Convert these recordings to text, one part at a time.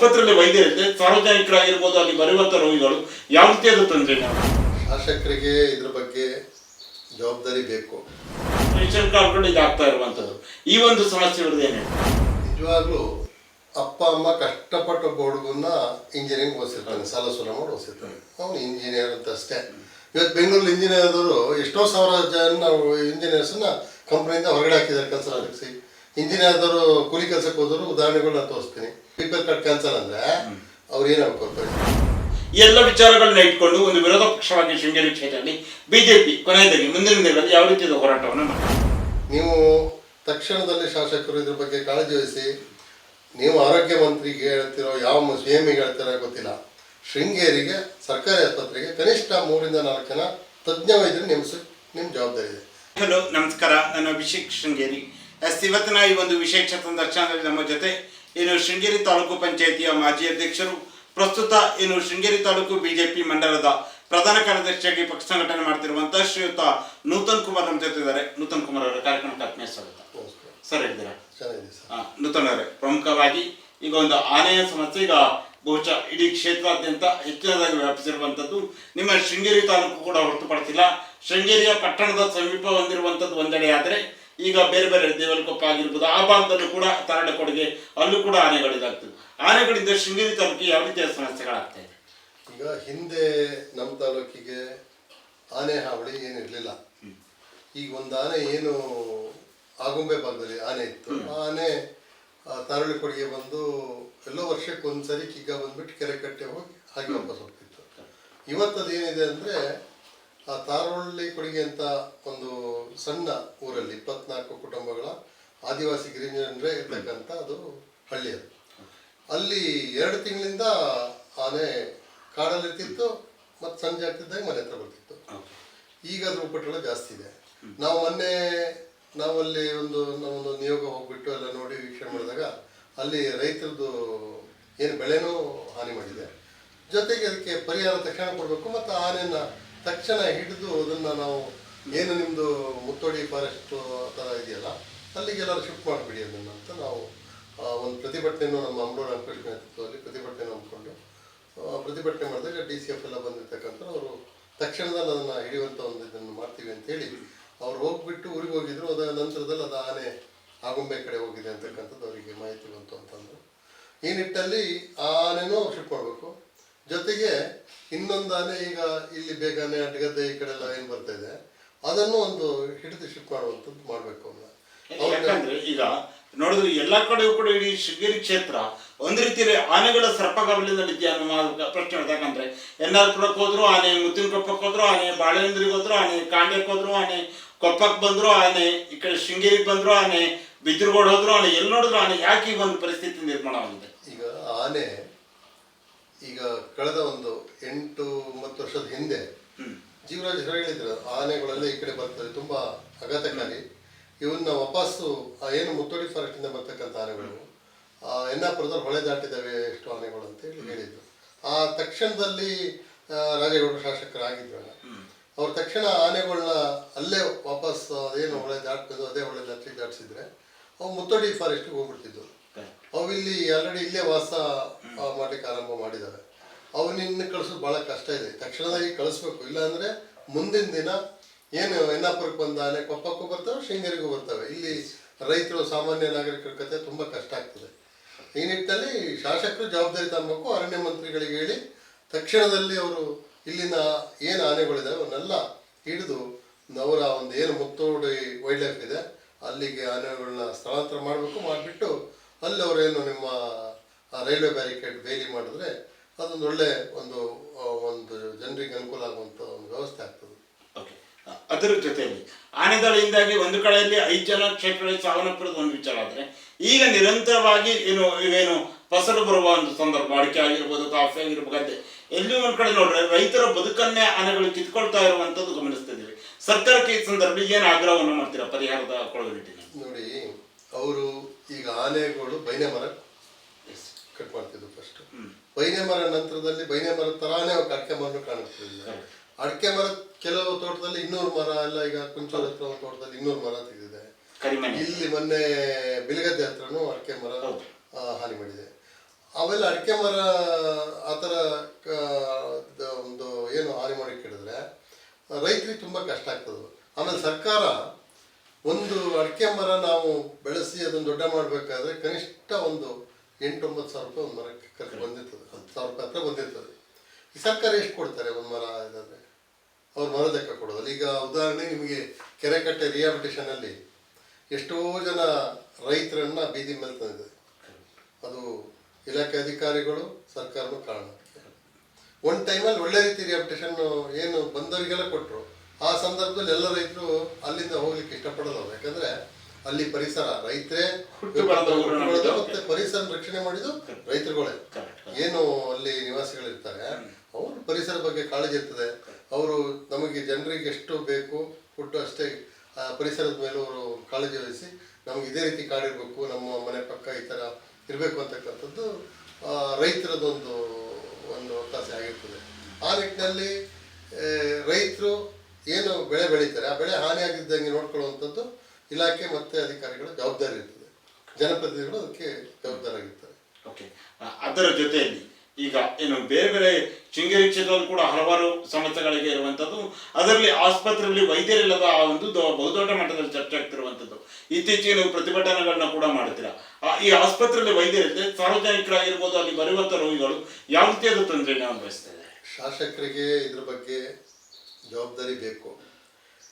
ಆಸ್ಪತ್ರೆಯಲ್ಲಿ ವೈದ್ಯರಿದೆ ಸಾರ್ವಜನಿಕರಾಗಿರ್ಬೋದು ಅಲ್ಲಿ ಬರುವಂತ ರೋಗಿಗಳು ಯಾವ ರೀತಿಯಾದ ತೊಂದರೆ ಶಾಸಕರಿಗೆ ಇದ್ರ ಬಗ್ಗೆ ಜವಾಬ್ದಾರಿ ಬೇಕು. ರೇಷನ್ ಕಾರ್ಡ್ಗಳು ಇದಾಗ್ತಾ ಇರುವಂತದ್ದು. ಈ ಒಂದು ಸಮಸ್ಯೆ ಏನು ನಿಜವಾಗ್ಲೂ ಅಪ್ಪ ಅಮ್ಮ ಕಷ್ಟಪಟ್ಟು ಒಬ್ಬ ಹುಡುಗನ್ನ ಇಂಜಿನಿಯರಿಂಗ್ ಓದಿಸಿರ್ತಾನೆ ಸಾಲ ಸೂಲ ಮಾಡಿ ಓದಿಸಿರ್ತಾನೆ. ಅವನು ಇಂಜಿನಿಯರ್ ಅಂತ ಅಷ್ಟೇ. ಇವತ್ತು ಬೆಂಗಳೂರಲ್ಲಿ ಇಂಜಿನಿಯರ್ ಆದವರು ಎಷ್ಟೋ ಸಾವಿರ ಜನ ಇಂಜಿನಿಯರ್ಸನ್ನ ಕಂಪ್ನಿಯಿಂದ ಹೊರಗಡೆ ಹಾಕಿದ್ದಾರೆ ಕೆಲಸ ಇಂಜಿನಿಯರ್ ಆದವರು ಕೂಲಿ ಕೆಲಸಕ್ಕೆ ಹೋದವರು ಉದಾಹರಣೆಗಳನ್ನ ತೋರಿಸ್ತೀನಿ. ಪೀಪಲ್ ಅಂದ್ರೆ ಅವ್ರು ಏನಾಗ್ಬೇಕು ಎಲ್ಲ ವಿಚಾರಗಳನ್ನ ಇಟ್ಕೊಂಡು ಒಂದು ವಿರೋಧ ಪಕ್ಷವಾಗಿ ಶೃಂಗೇರಿ ಕ್ಷೇತ್ರದಲ್ಲಿ ಬಿಜೆಪಿ ಕೊನೆಯದಾಗಿ ಮುಂದಿನ ದಿನಗಳಲ್ಲಿ ಯಾವ ರೀತಿಯ ಹೋರಾಟವನ್ನು ನೀವು ತಕ್ಷಣದಲ್ಲಿ ಶಾಸಕರು ಇದ್ರ ಬಗ್ಗೆ ಕಾಳಜಿ ವಹಿಸಿ ನೀವು ಆರೋಗ್ಯ ಮಂತ್ರಿಗೆ ಹೇಳ್ತಿರೋ ಯಾವ ಸಿ ಎಂ ಹೇಳ್ತಿರೋ ಗೊತ್ತಿಲ್ಲ. ಶೃಂಗೇರಿಗೆ ಸರ್ಕಾರಿ ಆಸ್ಪತ್ರೆಗೆ ಕನಿಷ್ಠ ಮೂರಿಂದ ನಾಲ್ಕು ಜನ ತಜ್ಞ ವೈದ್ಯರು ನೇಮಿಸಿ ನಿಮ್ಮ ಜವಾಬ್ದಾರಿ ಇದೆ. ಹಲೋ ನಮಸ್ಕಾರ. ನಾನು ಅಭಿಷೇಕ್ ಶೃಂಗೇರಿ. ಎಸ್ ಇವತ್ತಿನ ಈ ಒಂದು ವಿಶೇಷ ಸಂದರ್ಶನದಲ್ಲಿ ನಮ್ಮ ಜೊತೆ ಏನು ಶೃಂಗೇರಿ ತಾಲೂಕು ಪಂಚಾಯಿತಿಯ ಮಾಜಿ ಅಧ್ಯಕ್ಷರು ಪ್ರಸ್ತುತ ಇನ್ನು ಶೃಂಗೇರಿ ತಾಲೂಕು ಬಿಜೆಪಿ ಮಂಡಲದ ಪ್ರಧಾನ ಕಾರ್ಯದರ್ಶಿಯಾಗಿ ಪಕ್ಷ ಸಂಘಟನೆ ಮಾಡ್ತಿರುವಂತಹ ಶ್ರೀಯುತ ನೂತನ್ ಕುಮಾರ್ ನಮ್ಮ ಜೊತೆ ಇದ್ದಾರೆ. ನೂತನ್ ಕುಮಾರ್ ಅವರ ಕಾರ್ಯಕ್ರಮಕ್ಕೆ ಆತ್ಮೀಯ ಸ್ವಾಗತ. ಸರ್ ಹೇಳಿದ್ದೀರಾ? ನೂತನ್ ಅವರೇ ಪ್ರಮುಖವಾಗಿ ಈಗ ಒಂದು ಆನೆಯ ಸಮಸ್ಯೆ ಈಗ ಬಹುಶಃ ಇಡೀ ಕ್ಷೇತ್ರಾದ್ಯಂತ ಹೆಚ್ಚಿನದಾಗಿ ವ್ಯಾಪಿಸಿರುವಂಥದ್ದು ನಿಮ್ಮ ಶೃಂಗೇರಿ ತಾಲೂಕು ಕೂಡ ಹೊರತುಪಡಿಸಿಲ್ಲ. ಶೃಂಗೇರಿಯ ಪಟ್ಟಣದ ಸಮೀಪ ಹೊಂದಿರುವಂಥದ್ದು ಒಂದೆಡೆ ಆದರೆ ಈಗ ಬೇರೆ ಬೇರೆ ದೇವಲಕೊಪ್ಪ ಆಗಿರ್ಬೋದು ಆ ಭಾಗದಲ್ಲೂ ಕೂಡ ತರಡ ಕೊಡುಗೆ ಅಲ್ಲೂ ಕೂಡ ಆನೆಗಳಿದಾಗ್ತದೆ. ಆನೆಗಳಿಂದ ಶೃಂಗೇರಿ ತಾಲೂಕಿಗೆ ಯಾವ ರೀತಿಯ ಸಮಸ್ಯೆಗಳಾಗ್ತಾ ಇದೆ? ಈಗ ಹಿಂದೆ ನಮ್ಮ ತಾಲೂಕಿಗೆ ಆನೆ ಹಾವಳಿ ಏನಿರಲಿಲ್ಲ ಈಗ ಒಂದು ಆನೆ ಏನು ಆಗುಂಬೆ ಭಾಗದಲ್ಲಿ ಆನೆ ಇತ್ತು ಆ ಆನೆ ತರಳಿ ಕೊಡುಗೆ ಬಂದು ಎಲ್ಲೋ ವರ್ಷಕ್ಕೆ ಒಂದ್ಸರಿ ಕಿಗ್ಗ ಬಂದ್ಬಿಟ್ಟು ಕೆರೆ ಕಟ್ಟೆ ಹೋಗಿ ಹಾಗೆ ವಾಪಸ್ ಹೋಗ್ತಿತ್ತು. ಇವತ್ತದೇನಿದೆ ಅಂದರೆ ಆ ತಾರೋಳ್ಳಿ ಕೊಡುಗೆ ಅಂತ ಒಂದು ಸಣ್ಣ ಊರಲ್ಲಿ ಇಪ್ಪತ್ನಾಲ್ಕು ಕುಟುಂಬಗಳ ಆದಿವಾಸಿ ಗಿರಿಜನರೇ ಇರ್ತಕ್ಕಂಥ ಅದು ಹಳ್ಳಿ ಅದು. ಅಲ್ಲಿ ಎರಡು ತಿಂಗಳಿಂದ ಆನೆ ಕಾಡಲ್ಲಿರ್ತಿತ್ತು ಮತ್ತು ಸಂಜೆ ಆಗ್ತಿದ್ದಾಗ ಮನೆ ಹತ್ರ ಬರ್ತಿತ್ತು. ಈಗ ಅದ್ರ ಉಪಟಳ ಜಾಸ್ತಿ ಇದೆ. ನಾವು ಮೊನ್ನೆ ನಾವಲ್ಲಿ ಒಂದು ನಾವೊಂದು ನಿಯೋಗ ಹೋಗ್ಬಿಟ್ಟು ಎಲ್ಲ ನೋಡಿ ವೀಕ್ಷಣೆ ಮಾಡಿದಾಗ ಅಲ್ಲಿ ರೈತರದ್ದು ಏನು ಬೆಳೆನೂ ಹಾನಿ ಮಾಡಿದೆ. ಜೊತೆಗೆ ಅದಕ್ಕೆ ಪರಿಹಾರ ತಕ್ಷಣ ಕೊಡಬೇಕು, ಮತ್ತು ಆನೆಯನ್ನ ತಕ್ಷಣ ಹಿಡಿದು ಅದನ್ನು ನಾವು ಏನು ನಿಮ್ಮದು ಮುತ್ತೋಡಿ ಫಾರೆಸ್ಟ್ ಥರ ಇದೆಯಲ್ಲ ಅಲ್ಲಿಗೆಲ್ಲರೂ ಶಿಫ್ಟ್ ಮಾಡಿಬಿಡಿ ಅದನ್ನು ಅಂತ ನಾವು ಆ, ಒಂದು ಪ್ರತಿಭಟನೆಯನ್ನು ನಮ್ಮ ಅಮರೋಡ ಅಂಕೃಷ್ಣ ನೇತೃತ್ವದಲ್ಲಿ ಪ್ರತಿಭಟನೆ ಅಂದ್ಕೊಂಡು ಪ್ರತಿಭಟನೆ ಮಾಡಿದಾಗ ಡಿ ಸಿ ಎಫ್ ಎಲ್ಲ ಬಂದಿರ್ತಕ್ಕಂಥ ಅವರು ತಕ್ಷಣದಲ್ಲಿ ಅದನ್ನು ಹಿಡಿಯುವಂಥ ಒಂದು ಇದನ್ನು ಮಾಡ್ತೀವಿ ಅಂತ ಹೇಳಿ ಅವ್ರು ಹೋಗ್ಬಿಟ್ಟು ಊರಿಗೆ ಹೋಗಿದ್ರು ಅದರ ನಂತರದಲ್ಲಿ ಅದು ಆನೆ ಆಗುಂಬೆ ಕಡೆ ಹೋಗಿದೆ ಅಂತಕ್ಕಂಥದ್ದು ಅವರಿಗೆ ಮಾಹಿತಿ ಬಂತು ಅಂತಂದರು. ಈ ನಿಟ್ಟಲ್ಲಿ ಆ ಆನೆನೂ ಶಿಫ್ಟ್ ಮಾಡಬೇಕು. ಜೊತೆಗೆ ಇನ್ನೊಂದಾನೆ ಈಗ ಇಲ್ಲಿ ಬೇಗನೆ ಅಡ್ಗದ್ದೆ ಈ ಕಡೆ ಎಲ್ಲ ಏನು ಬರ್ತಾ ಇದೆ? ಅದನ್ನು ಒಂದು ಹಿಡಿದು ಶಿಫ್ಟ್ ಮಾಡುವಂಥದ್ದು ಮಾಡಬೇಕು ಅಂತ. ಯಾಕಂದ್ರೆ ಈಗ ನೋಡಿದ್ರೆ ಎಲ್ಲಾ ಕಡೆಯೂ ಕೂಡ ಇಡೀ ಶೃಂಗೇರಿ ಕ್ಷೇತ್ರ ಒಂದ್ ರೀತಿಯಲ್ಲಿ ಆನೆಗಳ ಸರ್ಪಗಾವಲಿನಲ್ಲಿ ಅನ್ನೋ ಪ್ರಶ್ನೆ ಇದೆ. ಯಾಕಂದ್ರೆ ಎನ್ನಾರ್ಪುರಕ್ಕೆ ಹೋದ್ರು ಆನೆ ಮುತ್ತಿನ ಕೊಪ್ಪಕ್ಕೆ ಹೋದ್ರು ಆನೆ ಬಾಳೆಂದ್ರಿಗೆ ಹೋದ್ರು ಆನೆ ಕಾಂಡ್ಯಕ್ಕೆ ಹೋದ್ರು ಆನೆ ಕೊಪ್ಪಕ್ ಬಂದ್ರು ಆನೆ ಈ ಕಡೆ ಶೃಂಗೇರಿಗೆ ಬಂದ್ರು ಆನೆ ಬಿದ್ರಗೋಡ್ ಹೋದ್ರು ಆನೆ ಎಲ್ಲಿ ನೋಡಿದ್ರು ಆನೆ ಯಾಕೆ ಈ ಒಂದು ಪರಿಸ್ಥಿತಿ ನಿರ್ಮಾಣವಾಗಿದೆ ಈಗ ಆನೆ ಈಗ ಕಳೆದ ಒಂದು ಎಂಟು ಒಂಬತ್ತು ವರ್ಷದ ಹಿಂದೆ ಜೀವರಾಜ್ ಹೇಳಿದ್ರು ಆನೆಗಳೆಲ್ಲ ಈ ಕಡೆ ಬರ್ತದೆ ತುಂಬಾ ಆಘಾತಕಾರಿ. ಇವನ್ನ ವಾಪಸ್ಸು ಆ ಏನು ಮುತ್ತೋಡಿ ಫಾರೆಸ್ಟ್ ಇಂದ ಬರ್ತಕ್ಕಂಥ ಆನೆಗಳು ಆ ಎನ್ನಾಪುರದಲ್ಲಿ ಹೊಳೆ ದಾಟಿದಾವೆ ಎಷ್ಟು ಆನೆಗಳು ಅಂತ ಹೇಳಿ ಹೇಳಿದ್ರು. ಆ ತಕ್ಷಣದಲ್ಲಿ ರಾಜೇಗೌಡ ಶಾಸಕರಾಗಿದ್ರಲ್ಲ ಅವ್ರು ತಕ್ಷಣ ಆನೆಗಳನ್ನ ಅಲ್ಲೇ ವಾಪಸ್ ಏನು ಹೊಳೆ ದಾಟ್ಬೋದು ಅದೇ ಹೊಳೆ ದಾಟಿ ದಾಟಿಸಿದ್ರೆ ಅವು ಮುತ್ತೋಡಿ ಫಾರೆಸ್ಟ್ಗೆ ಹೋಗ್ಬಿಡ್ತಿದ್ವು. ಅವು ಇಲ್ಲಿ ಆಲ್ರೆಡಿ ಇಲ್ಲೇ ವಾಸ ಮಾಡ್ಲಿಕ್ಕೆ ಆರಂಭ ಮಾಡಿದ್ದಾರೆ. ಅವನಿನ್ನು ಕಳಿಸೋದು ಭಾಳ ಕಷ್ಟ ಇದೆ. ತಕ್ಷಣದಾಗಿ ಕಳಿಸ್ಬೇಕು. ಇಲ್ಲಾಂದ್ರೆ ಮುಂದಿನ ದಿನ ಏನು ಎನ್ನಾಪುರಕ್ಕೆ ಬಂದ ಆನೆ ಕೊಪ್ಪಕ್ಕೂ ಬರ್ತಾವೆ, ಶೃಂಗೇರಿಗೂ ಬರ್ತವೆ. ಇಲ್ಲಿ ರೈತರು, ಸಾಮಾನ್ಯ ನಾಗರಿಕರ ಕತೆ ತುಂಬ ಕಷ್ಟ ಆಗ್ತದೆ. ಈ ನಿಟ್ಟಿನಲ್ಲಿ ಶಾಸಕರು ಜವಾಬ್ದಾರಿ ತಗೊಬೇಕು ಅರಣ್ಯ ಮಂತ್ರಿಗಳಿಗೆ ಹೇಳಿ ತಕ್ಷಣದಲ್ಲಿ ಅವರು ಇಲ್ಲಿನ ಏನು ಆನೆಗಳಿದಾವೆ ಅವನ್ನೆಲ್ಲ ಹಿಡಿದು ಅವರ ಒಂದು ಏನು ಮುತ್ತೋಡಿ ವೈಲ್ಡ್ ಲೈಫ್ ಇದೆ, ಅಲ್ಲಿಗೆ ಆನೆಗಳನ್ನ ಸ್ಥಳಾಂತರ ಮಾಡಬೇಕು. ಮಾಡಿಬಿಟ್ಟು ಅಲ್ಲಿ ಅವರೇನು ನಿಮ್ಮ ಆ ರೈಲ್ವೆ ಬ್ಯಾರಿಕೇಡ್ ಬೇಲಿ ಮಾಡಿದ್ರೆ ಅದೊಂದು ಒಳ್ಳೆ ಒಂದು ಒಂದು ಜನರಿಗೆ ಅನುಕೂಲ ಆಗುವಂಥ ಒಂದು ವ್ಯವಸ್ಥೆ ಆಗ್ತದೆ. ಓಕೆ ಅದರ ಜೊತೆಯಲ್ಲಿ ಆನೆದಾಳಿಯಿಂದಾಗಿ ಒಂದು ಕಡೆಯಲ್ಲಿ ಐದು ಜನ ಕ್ಷೇತ್ರಗಳಲ್ಲಿ ಸಾವನ್ನಪ್ಪಿರೋದು ಒಂದು ವಿಚಾರ ಆದರೆ ಈಗ ನಿರಂತರವಾಗಿ ಏನು ಇವೇನು ಫಸಲು ಬರುವ ಒಂದು ಸಂದರ್ಭ ಅಡಿಕೆ ಆಗಿರ್ಬೋದು ಕಾಫಿ ಆಗಿರ್ಬೋದು ಅಂತ ಎಲ್ಲಿ ಒಂದು ಕಡೆ ನೋಡ್ರೆ ರೈತರ ಬದುಕನ್ನೇ ಆನೆಗಳು ಕಿತ್ಕೊಳ್ತಾ ಇರುವಂತದ್ದು ಗಮನಿಸ್ತಿದ್ದೀವಿ ಸರ್ಕಾರಕ್ಕೆ ಈ ಸಂದರ್ಭದಲ್ಲಿ ಏನು ಆಗ್ರಹವನ್ನು ಮಾಡ್ತೀರಾ ಪರಿಹಾರದ ಕೊಡುವ ನಿಟ್ಟಿನಲ್ಲಿ ನೋಡಿ ಅವರು ಈಗ ಆನೆಗಳು ಬೈನೆ ಮರ ಬೈನೆ ಮರ ನಂತರದಲ್ಲಿ ಬೈನೆ ಮರ ತರಾನೇ ಅವಕ್ಕೆ ಅಡಿಕೆ ಮರ ಕಾಣಿಸ್ತಿಲ್ಲ ಅಡಿಕೆ ಮರ ಕೆಲವು ತೋಟದಲ್ಲಿ ಇನ್ನೂರು ಮರ ಎಲ್ಲ ಈಗ ಕುಂಚೋಳ ಹತ್ರ ಒಂದು ತೋಟದಲ್ಲಿ ಇನ್ನೂರು ಮರ ತೆಗೆದಿದೆ. ಇಲ್ಲಿ ಮೊನ್ನೆ ಬಿಲಗದ್ದೆ ಹತ್ರನೂ ಅಡಿಕೆ ಮರ ಹಾನಿ ಮಾಡಿದೆ. ಅವೆಲ್ಲ ಅಡಿಕೆ ಮರ ಆ ಥರ ಒಂದು ಏನು ಹಾನಿ ಮಾಡಿ ಕೇಳಿದ್ರೆ ರೈತರಿಗೆ ತುಂಬ ಕಷ್ಟ ಆಗ್ತದೆ. ಆಮೇಲೆ ಸರ್ಕಾರ ಒಂದು ಅಡಿಕೆ ಮರ ನಾವು ಬೆಳೆಸಿ ಅದನ್ನು ದೊಡ್ಡ ಮಾಡಬೇಕಾದ್ರೆ ಕನಿಷ್ಠ ಒಂದು ಎಂಟೊಂಬತ್ತು ಸಾವಿರ ರೂಪಾಯಿ ಒಂದು ಮರಕ್ಕೆ ಖರ್ಚು ಬಂದಿರ್ತದೆ. ಸಾವಿರ ರೂಪಾಯಿ ಹತ್ರ ಬಂದಿರ್ತದೆ. ಈ ಸರ್ಕಾರ ಎಷ್ಟು ಕೊಡ್ತಾರೆ ಒಂದು ಮರ ಇದಾದರೆ ಅವ್ರು ಮರ ಲೆಕ್ಕ ಈಗ ಉದಾಹರಣೆ ನಿಮಗೆ ಕೆರೆಕಟ್ಟೆ ರಿಹಾಬಿಟೇಷನ್ ಅಲ್ಲಿ ಎಷ್ಟೋ ಜನ ರೈತರನ್ನ ಬೀದಿ ಮೇಲೆ ತಂದಿದೆ ಅದು ಇಲಾಖೆ ಅಧಿಕಾರಿಗಳು ಸರ್ಕಾರದ ಕಾರಣ. ಒಂದು ಟೈಮಲ್ಲಿ ಒಳ್ಳೆ ರೀತಿ ರಿಹಾಬಿಟೇಷನ್ ಏನು ಬಂದವರಿಗೆಲ್ಲ ಕೊಟ್ಟರು ಆ ಸಂದರ್ಭದಲ್ಲಿ ಎಲ್ಲ ರೈತರು ಅಲ್ಲಿಂದ ಹೋಗ್ಲಿಕ್ಕೆ ಇಷ್ಟಪಡೋದು ಯಾಕಂದರೆ ಯಾಕಂದ್ರೆ ಅಲ್ಲಿ ಪರಿಸರ ರೈತರೇ ಹುಟ್ಟು ಬೆಳೆದ. ಮತ್ತೆ ಪರಿಸರ ರಕ್ಷಣೆ ಮಾಡಿದ್ದು ರೈತರುಗಳೇ. ಏನು ಅಲ್ಲಿ ನಿವಾಸಿಗಳಿರ್ತಾರೆ ಅವರು ಪರಿಸರ ಬಗ್ಗೆ ಕಾಳಜಿ ಇರ್ತದೆ. ಅವರು ನಮಗೆ ಜನರಿಗೆ ಎಷ್ಟು ಬೇಕು ಫುಡ್ ಅಷ್ಟೇ ಆ ಪರಿಸರದ ಮೇಲೆ ಅವರು ಕಾಳಜಿ ವಹಿಸಿ ನಮ್ಗೆ ಇದೇ ರೀತಿ ಕಾಡಿರ್ಬೇಕು ನಮ್ಮ ಮನೆ ಪಕ್ಕ ಈ ಥರ ಇರಬೇಕು ಅಂತಕ್ಕಂಥದ್ದು ಆ, ರೈತರದೊಂದು ಒಂದು ಒತ್ತಾಸೆ ಆಗಿರ್ತದೆ. ಆ ನಿಟ್ಟಿನಲ್ಲಿ ರೈತರು ಏನು ಬೆಳೆ ಬೆಳೀತಾರೆ ಆ ಬೆಳೆ ಹಾನಿಯಾಗಿದ್ದಂಗೆ ನೋಡ್ಕೊಳ್ಳುವಂಥದ್ದು ಇಲಾಖೆ ಮತ್ತೆ ಅಧಿಕಾರಿಗಳ ಜವಾಬ್ದಾರಿ ಇರ್ತದೆ. ಜನಪ್ರತಿನಿಧಿಗಳು ಅದಕ್ಕೆ ಜವಾಬ್ದಾರಾಗಿರ್ತಾರೆ ಓಕೆ ಅದರ ಜೊತೆಯಲ್ಲಿ ಈಗ ಏನು ಬೇರೆ ಬೇರೆ ಶೃಂಗೇರಿ ಕ್ಷೇತ್ರದಲ್ಲಿ ಕೂಡ ಹಲವಾರು ಸಮಸ್ಯೆಗಳಿಗೆ ಇರುವಂಥದ್ದು ಅದರಲ್ಲಿ ಆಸ್ಪತ್ರೆಯಲ್ಲಿ ವೈದ್ಯರಿಲ್ಲದ ಆ ಒಂದು ಬಹುದೊಡ್ಡ ಮಟ್ಟದಲ್ಲಿ ಚರ್ಚೆ ಆಗ್ತಿರುವಂಥದ್ದು ಇತ್ತೀಚೆಗೆ ನೀವು ಪ್ರತಿಭಟನೆಗಳನ್ನ ಕೂಡ ಮಾಡ್ತೀರಾ? ಈ ಆಸ್ಪತ್ರೆಯಲ್ಲಿ ವೈದ್ಯರಿದ್ದರೆ ಸಾರ್ವಜನಿಕರಾಗಿರ್ಬೋದು ಅಲ್ಲಿ ಬರುವಂಥ ರೋಗಿಗಳು ಯಾವ ರೀತಿಯಾದ ತೊಂದರೆಯನ್ನು ಅನುಭವಿಸ್ತಾ ಇದ್ದಾರೆ? ಶಾಸಕರಿಗೆ ಇದ್ರ ಬಗ್ಗೆ ಜವಾಬ್ದಾರಿ ಬೇಕು.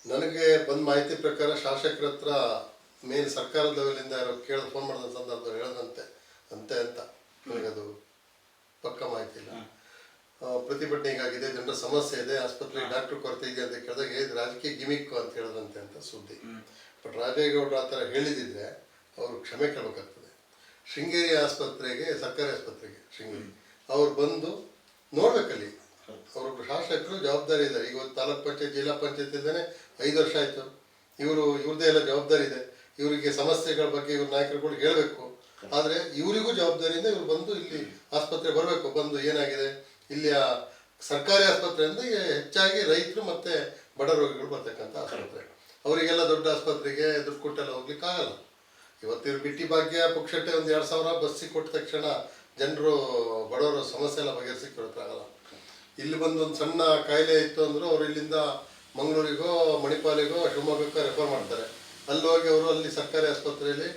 ನನಗೆ ಬಂದ ಮಾಹಿತಿ ಪ್ರಕಾರ ಶಾಸಕರ ಹತ್ರ ಮೇನ್ ಸರ್ಕಾರದ ಲೆವೆಲಿಂದ ಯಾರೋ ಕೇಳಿ ಫೋನ್ ಮಾಡಿದ ಸಂದರ್ಭದಲ್ಲಿ ಹೇಳದಂತೆ ಅಂತೆ ಅಂತ. ನನಗದು ಪಕ್ಕ ಮಾಹಿತಿ ಇಲ್ಲ. ಪ್ರತಿಭಟನೆ ಹೀಗಾಗಿದೆ ಜನರ ಸಮಸ್ಯೆ ಇದೆ ಆಸ್ಪತ್ರೆಗೆ ಡಾಕ್ಟರ್ ಕೊರತೆ ಇದೆ ಅಂತ ಕೇಳಿದಾಗ ಇದು ರಾಜಕೀಯ ಗಿಮಿಕ್ ಅಂತ ಹೇಳದಂತೆ ಅಂತ ಸುದ್ದಿ. ಬಟ್ ರಾಜೇಗೌಡರು ಆ ಥರ ಹೇಳಿದಿದ್ರೆ ಅವರು ಕ್ಷಮೆ ಕೇಳಬೇಕಾಗ್ತದೆ. ಶೃಂಗೇರಿ ಆಸ್ಪತ್ರೆಗೆ ಸರ್ಕಾರಿ ಆಸ್ಪತ್ರೆಗೆ ಶೃಂಗೇರಿ. ಅವ್ರು ಬಂದು ನೋಡ್ಬೇಕಲ್ಲಿ. ಅವರೊಬ್ಬರು ಶಾಸಕರು ಜವಾಬ್ದಾರಿ ಇದ್ದಾರೆ ಈಗ ತಾಲೂಕ್ ಪಂಚಾಯತ್, ಜಿಲ್ಲಾ ಪಂಚಾಯತ್ ಇದ್ದಾನೆ ಐದು ವರ್ಷ ಆಯಿತು. ಇವರು ಇವ್ರದ್ದೇ ಎಲ್ಲ ಜವಾಬ್ದಾರಿ ಇದೆ. ಇವರಿಗೆ ಸಮಸ್ಯೆಗಳ ಬಗ್ಗೆ ಇವ್ರ ನಾಯಕರುಗಳು ಹೇಳಬೇಕು. ಆದರೆ ಇವರಿಗೂ ಜವಾಬ್ದಾರಿಯಿಂದ ಇವ್ರು ಬಂದು ಇಲ್ಲಿ ಆಸ್ಪತ್ರೆ ಬರಬೇಕು. ಬಂದು ಏನಾಗಿದೆ? ಇಲ್ಲಿಯ ಸರ್ಕಾರಿ ಆಸ್ಪತ್ರೆಯಿಂದ ಹೆಚ್ಚಾಗಿ ರೈತರು ಮತ್ತೆ ಬಡ ರೋಗಿಗಳು ಬರ್ತಕ್ಕಂಥ ಆಸ್ಪತ್ರೆ. ಅವರಿಗೆಲ್ಲ ದೊಡ್ಡ ಆಸ್ಪತ್ರೆಗೆ ದುಡ್ಡು ಕೊಟ್ಟೆಲ್ಲ ಹೋಗ್ಲಿಕ್ಕೆ ಆಗಲ್ಲ. ಇವತ್ತು ಬಿಟ್ಟಿ ಭಾಗ್ಯ, ಪುಕ್ಷಟ್ಟೆ ಒಂದು ಎರಡು ಸಾವಿರ ಬಸ್ಸಿಗೆ ಕೊಟ್ಟ ತಕ್ಷಣ ಜನರು ಬಡವರ ಸಮಸ್ಯೆ ಎಲ್ಲ ಬಗೆಹರಿಸಿಕ್ಕೆ ಆಗಲ್ಲ. ಇಲ್ಲಿ ಬಂದು ಒಂದು ಸಣ್ಣ ಕಾಯಿಲೆ ಇತ್ತು ಅಂದರೂ ಅವರು ಇಲ್ಲಿಂದ ಮಂಗಳೂರಿಗೋ ಮಣಿಪಾಲಿಗೋ ಶಿವಮೊಗ್ಗಕ್ಕೋ ರೆಫರ್ ಮಾಡ್ತಾರೆ. ಅಲ್ಲಿ ಹೋಗಿ ಅವರು ಅಲ್ಲಿ ಸರ್ಕಾರಿ ಆಸ್ಪತ್ರೆಯಲ್ಲಿ